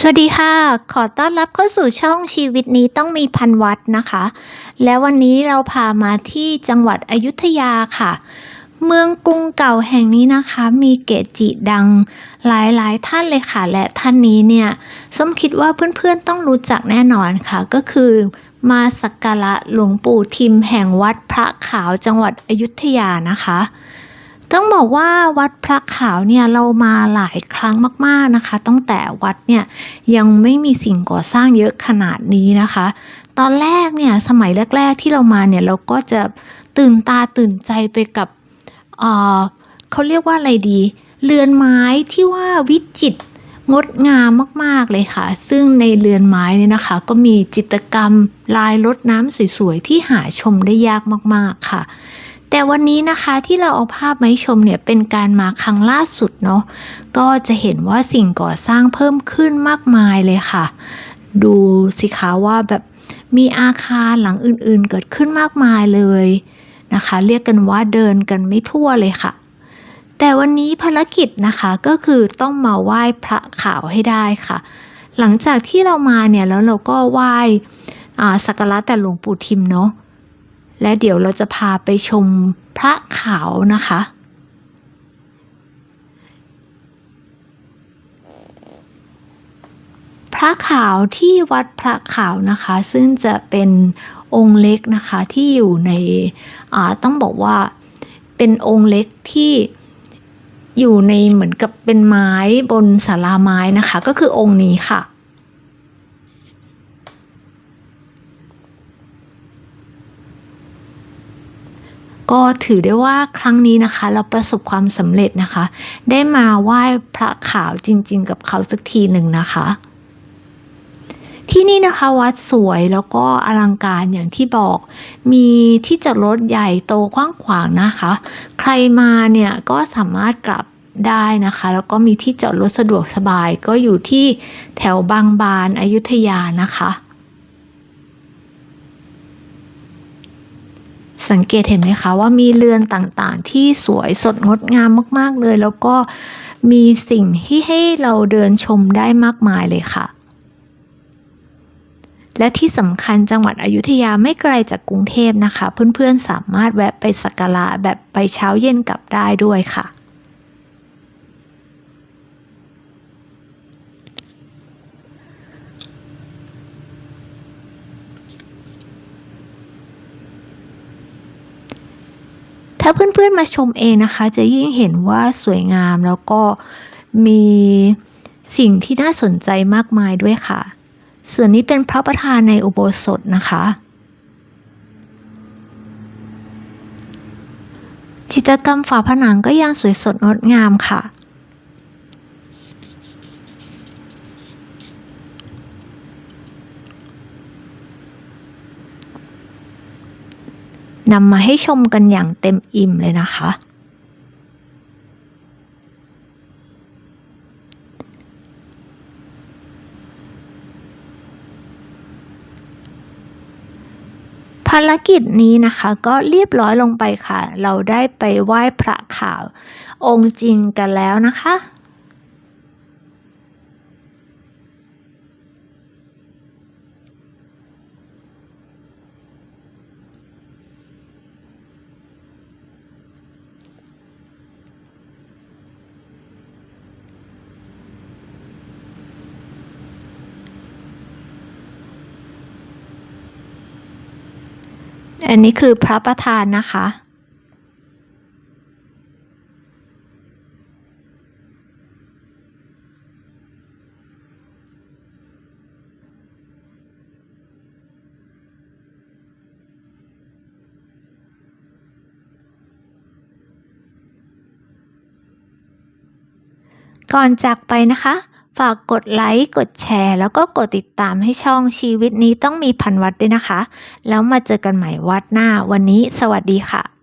สวัสดีค่ะ ขอต้อนรับเข้าสู่ช่องชีวิตนี้ต้องมีพันวัดนะคะ แล้ววันนี้เราพามาที่จังหวัดอยุธยาค่ะ เมืองกรุงเก่าแห่งนี้นะคะ มีเกจิดังหลายๆ ท่านเลยค่ะ และท่านนี้เนี่ยส้มคิดว่าเพื่อนๆต้องรู้จักแน่นอนค่ะ ก็คือมาสักการะหลวงปู่ทิมแห่งวัดพระขาวจังหวัดอยุธยานะคะ ต้องบอกว่าวัดพระขาวเนี่ยเรามาหลายครั้งมากๆนะคะ ตั้งแต่วัดเนี่ยยังไม่มีสิ่งก่อสร้างเยอะขนาดนี้นะคะ ตอนแรกเนี่ยสมัยแรก ๆ ที่เรามาเนี่ยเราก็จะตื่นตาตื่นใจไปกับเเขาเรียกว่าอะไรดี เรือนไม้ที่ว่าวิจิตงดงามมากๆเลยค่ะ ซึ่งในเรือนไม้เนี่ยนะคะ ก็มีจิตรกรรมลายรดน้ำสวยๆที่หาชมได้ยากมากๆค่ะ แต่วันนี้นะคะที่เราเอาภาพมาให้ชมเนี่ยเป็นการมาครั้งล่าสุดเนาะก็จะเห็นว่าสิ่งก่อสร้างเพิ่มขึ้นมากมายเลยค่ะ ดูสิคะว่าแบบมีอาคารหลังอื่นๆเกิดขึ้นมากมายเลยนะคะ เรียกกันว่าเดินกันไม่ทั่วเลยค่ะ แต่วันนี้ภารกิจนะคะก็คือต้องมาไหว้พระขาวให้ได้ค่ะ หลังจากที่เรามาเนี่ยแล้วเราก็ไหว้สักการะแต่หลวงปู่ทิมเนาะ และเดี๋ยวเราจะพาไปชมพระขาวนะคะ พระขาวที่วัดพระขาวนะคะ ซึ่งจะเป็นองค์เล็กนะคะที่อยู่ในต้องบอกว่าเป็นองค์เล็กที่อยู่ในเหมือนกับเป็นไม้บนศาลาไม้นะคะ ก็คือองค์นี้ค่ะ ก็ถือได้ว่าครั้งนี้นะคะ เราประสบความสำเร็จนะคะ ได้มาไหว้พระขาวจริง ๆ กับเขาสักทีหนึ่งนะคะ ที่นี่นะคะวัดสวยแล้วก็อลังการอย่างที่บอก มีที่จอดรถใหญ่โตกว้างขวางนะคะ ใครมาเนี่ยก็สามารถกลับได้นะคะ แล้วก็มีที่จอดรถสะดวกสบายก็อยู่ที่แถวบางบานอายุธยานะคะ สังเกตเห็นไหมคะว่ามีเรือนต่างๆ ที่สวยสดงดงามมาก ๆ เลย แล้วก็มีสิ่งที่ให้เราเดินชมได้มากมายเลยค่ะ และที่สำคัญจังหวัดอยุธยาไม่ไกลจากกรุงเทพนะคะ เพื่อนๆสามารถแวะไปสักการะแบบไปเช้าเย็นกลับได้ด้วยค่ะ ถ้าเพื่อนๆมาชมเองนะคะ จะยิ่งเห็นว่าสวยงามแล้วก็มีสิ่งที่น่าสนใจมากมายด้วยค่ะ ส่วนนี้เป็นพระประธานในอุโบสถนะคะ จิตรกรรมฝาผนังก็ยังสวยสดงดงามค่ะ นำมาให้ชมกันอย่างเต็มอิ่มเลยนะคะ ภารกิจนี้นะคะก็เรียบร้อยลงไปค่ะ เราได้ไปไหว้พระขาว องค์จริงกันแล้วนะคะ อันนี้คือพระประธานนะคะ ก่อนจากไปนะคะ ฝากกดไลค์ กดแชร์ แล้วก็กดติดตามให้ช่องชีวิตนี้ต้องมีพันวัดด้วยนะคะ แล้วมาเจอกันใหม่วัดหน้าวันนี้ สวัสดีค่ะ